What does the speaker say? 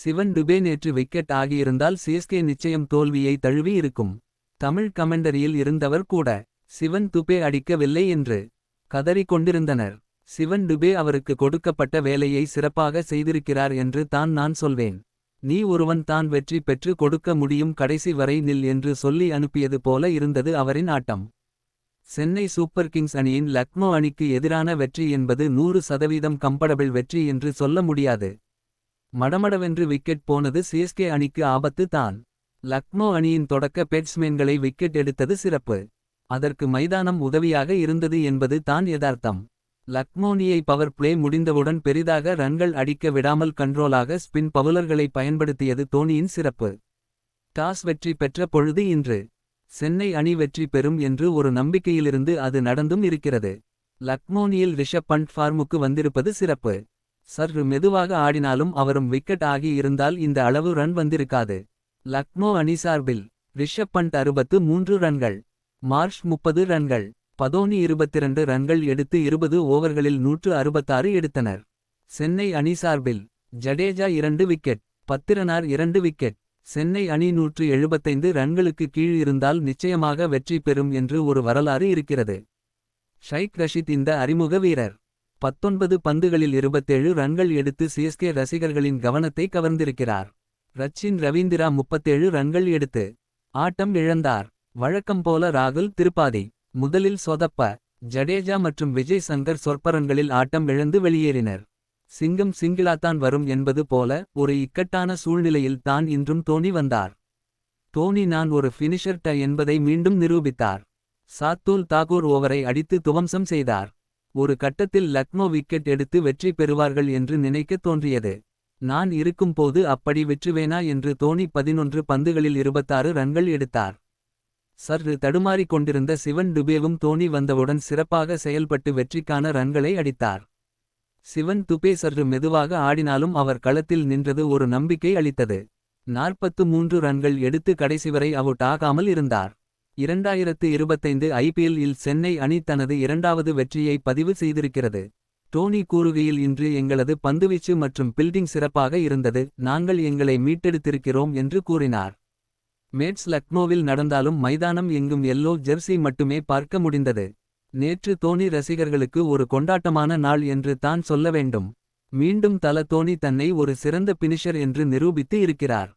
சிவன் டுபே நேற்று wicket ஆகியிருந்தால் CSK நிச்சயம் தோல்வியை தழுவி இருக்கும். தமிழ் கமெண்டரியில் இருந்தவர் கூட சிவன் துபே அடிக்கவில்லை என்று கதறிக் கொண்டிருந்தனர். சிவன் டுபே அவருக்கு கொடுக்கப்பட்ட வேலையை சிறப்பாக செய்திருக்கிறார் என்று தான் நான் சொல்வேன். நீ ஒருவன் தான் வெற்றி பெற்று கொடுக்க முடியும் கடைசி வரை நில் என்று சொல்லி அனுப்பியது போல இருந்தது அவரின் ஆட்டம். சென்னை சூப்பர் கிங்ஸ் அணியின் லக்னோ அணிக்கு எதிரான வெற்றி என்பது நூறு சதவீதம் கம்படபிள் வெற்றி என்று சொல்ல முடியாது. மடமடவென்று விக்கெட் போனது சிஎஸ்கே அணிக்கு ஆபத்து தான். லக்னோ அணியின் தொடக்க பேட்ஸ்மேன்களை விக்கெட் எடுத்தது சிறப்பு. அதற்கு மைதானம் உதவியாக இருந்தது என்பது தான் யதார்த்தம். லக்னோனியை பவர் பிளே முடிந்தவுடன் பெரிதாக ரன்கள் அடிக்க விடாமல் கண்ட்ரோலாக ஸ்பின் பவுலர்களை பயன்படுத்தியது தோனியின் சிறப்பு. டாஸ் வெற்றி பெற்ற பொழுது இன்று. சென்னை அணி வெற்றி பெறும் என்று ஒரு நம்பிக்கையிலிருந்து அது நடந்தும் இருக்கிறது. லக்னோனியில் ரிஷப் பண்ட் ஃபார்முக்கு வந்திருப்பது சிறப்பு. சற்று மெதுவாக ஆடினாலும் அவரும் விக்கெட் ஆகி இருந்தால் இந்த அளவு ரன் வந்திருக்காது. லக்னோ அணி சார்பில் ரிஷப் பண்ட் அறுபத்து மூன்று ரன்கள் மார்ஷ் முப்பது ரன்கள் பதோனி இருபத்திரண்டு ரன்கள் எடுத்து இருபது ஓவர்களில் நூற்று அறுபத்தாறு எடுத்தனர். சென்னை அணி சார்பில் ஜடேஜா இரண்டு விக்கெட் பத்திரனார் இரண்டு விக்கெட் சென்னை அணி நூற்று எழுபத்தைந்து ரன்களுக்கு கீழ் இருந்தால் நிச்சயமாக வெற்றி பெறும் என்று ஒரு வரலாறு இருக்கிறது. ஷைக் ரஷித் இந்த அறிமுக வீரர். பத்தொன்பது பந்துகளில் இருபத்தேழு ரன்கள் எடுத்து சிஎஸ்கே ரசிகர்களின் கவனத்தை கவர்ந்திருக்கிறார். ரச்சின் ரவீந்திரா முப்பத்தேழு ரன்கள் எடுத்து ஆட்டம் இழந்தார். வழக்கம் போல ராகுல் திருப்பாதி முதலில் சொதப்ப ஜடேஜா மற்றும் விஜய் சங்கர் சொற்பரன்களில் ஆட்டம் இழந்து வெளியேறினர். சிங்கம் சிங்கிளாத்தான் வரும் என்பது போல ஒரு இக்கட்டான சூழ்நிலையில் தான் இன்றும் தோனி வந்தார். தோனி நான் ஒரு ஃபினிஷர் ட என்பதை மீண்டும் நிரூபித்தார். சாத்தூல் தாகூர் ஓவரை அடித்து துவம்சம் செய்தார். ஒரு கட்டத்தில் லக்னோ விக்கெட் எடுத்து வெற்றி பெறுவார்கள் என்று நினைக்கத் தோன்றியது. நான் இருக்கும்போது அப்படி வெற்றுவேனா என்று தோனி பதினொன்று பந்துகளில் இருபத்தாறு ரன்கள் எடுத்தார். சற்று தடுமாறிக் கொண்டிருந்த சிவன் டுபேவும் தோனி வந்தவுடன் சிறப்பாக செயல்பட்டு வெற்றிக்கான ரன்களை அடித்தார். சிவன் துபே சற்று மெதுவாக ஆடினாலும் அவர் களத்தில் நின்றது ஒரு நம்பிக்கை அளித்தது. நாற்பத்து மூன்று ரன்கள் எடுத்து கடைசிவரை அவுட் ஆகாமல் இருந்தார். இரண்டாயிரத்து இருபத்தைந்து ஐபிஎல் இல் சென்னை அணி தனது இரண்டாவது வெற்றியை பதிவு செய்திருக்கிறது. டோனி கூறுகையில் இன்று எங்களது பந்துவீச்சு மற்றும் பில்டிங் சிறப்பாக இருந்தது நாங்கள் எங்களை மீட்டெடுத்திருக்கிறோம் என்று கூறினார். மேட்ஸ் லக்னோவில் நடந்தாலும் மைதானம் எங்கும் எல்லோ ஜெர்சி மட்டுமே பார்க்க முடிந்தது. நேற்று தோனி ரசிகர்களுக்கு ஒரு கொண்டாட்டமான நாள் என்று தான் சொல்ல வேண்டும். மீண்டும் தல தோனி தன்னை ஒரு சிறந்த பினிஷர் என்று நிரூபித்து இருக்கிறார்.